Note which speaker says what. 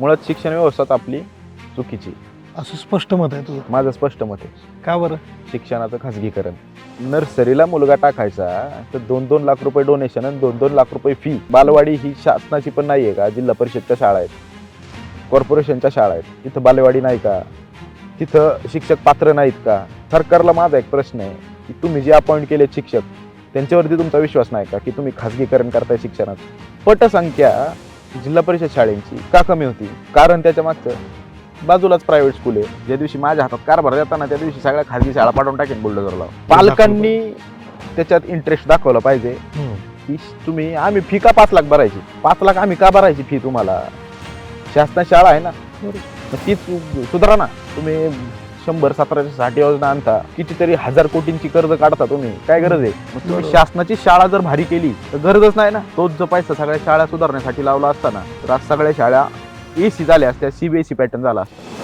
Speaker 1: मुळात शिक्षण व्यवस्थाच आपली चुकीची.
Speaker 2: असं स्पष्ट मत आहे तुझं?
Speaker 1: माझं स्पष्ट मत आहे.
Speaker 2: का बरं?
Speaker 1: शिक्षणाचं खाजगीकरण नर्सरीला मुलगा टाकायचा तर दोन दोन लाख रुपये डोनेशन आणि दोन दोन लाख रुपये फी बालवाडी ही शासनाची पण नाही आहे का? जिल्हा परिषदच्या शाळा आहेत. कॉर्पोरेशनच्या शाळा आहेत. तिथं बालवाडी नाही का? तिथं शिक्षक पात्र नाहीत का? सरकारला माझा एक प्रश्न आहे की तुम्ही जे अपॉइंट केले शिक्षक त्यांच्यावरती तुमचा विश्वास नाही का की तुम्ही खाजगीकरण करताय शिक्षणात? पटसंख्या जिल्हा परिषद शाळेंची का कमी होती? कारण त्याच्या मागचं बाजूलाच प्रायव्हेट स्कूल आहे. ज्या दिवशी माझ्या हातात कारभार देताना त्या दिवशी सगळ्या खाजगी शाळा पाठवून टाकेन बुलडोजरला पालकांनी त्याच्यात इंटरेस्ट दाखवला पाहिजे. की तुम्ही आम्ही फी का पाच लाख भरायची? पाच लाख आम्ही का भरायची फी तुम्हाला? शासना शाळा आहे ना. तीच सुधारा ना तुम्ही शंभर सतराशे साठ योजना आणता. कितीतरी हजार कोटींची कर्ज काढता तुम्ही. काय गरज आहे? मग तुम्ही. शासनाची शाळा जर भारी केली तर गरजच नाही ना? तोच जो पैसा सगळ्या शाळा सुधारण्यासाठी लावला असता ना तर आज सगळ्या शाळा एसी झाल्या असत्या सीबीएसई पॅटर्न झाला असता.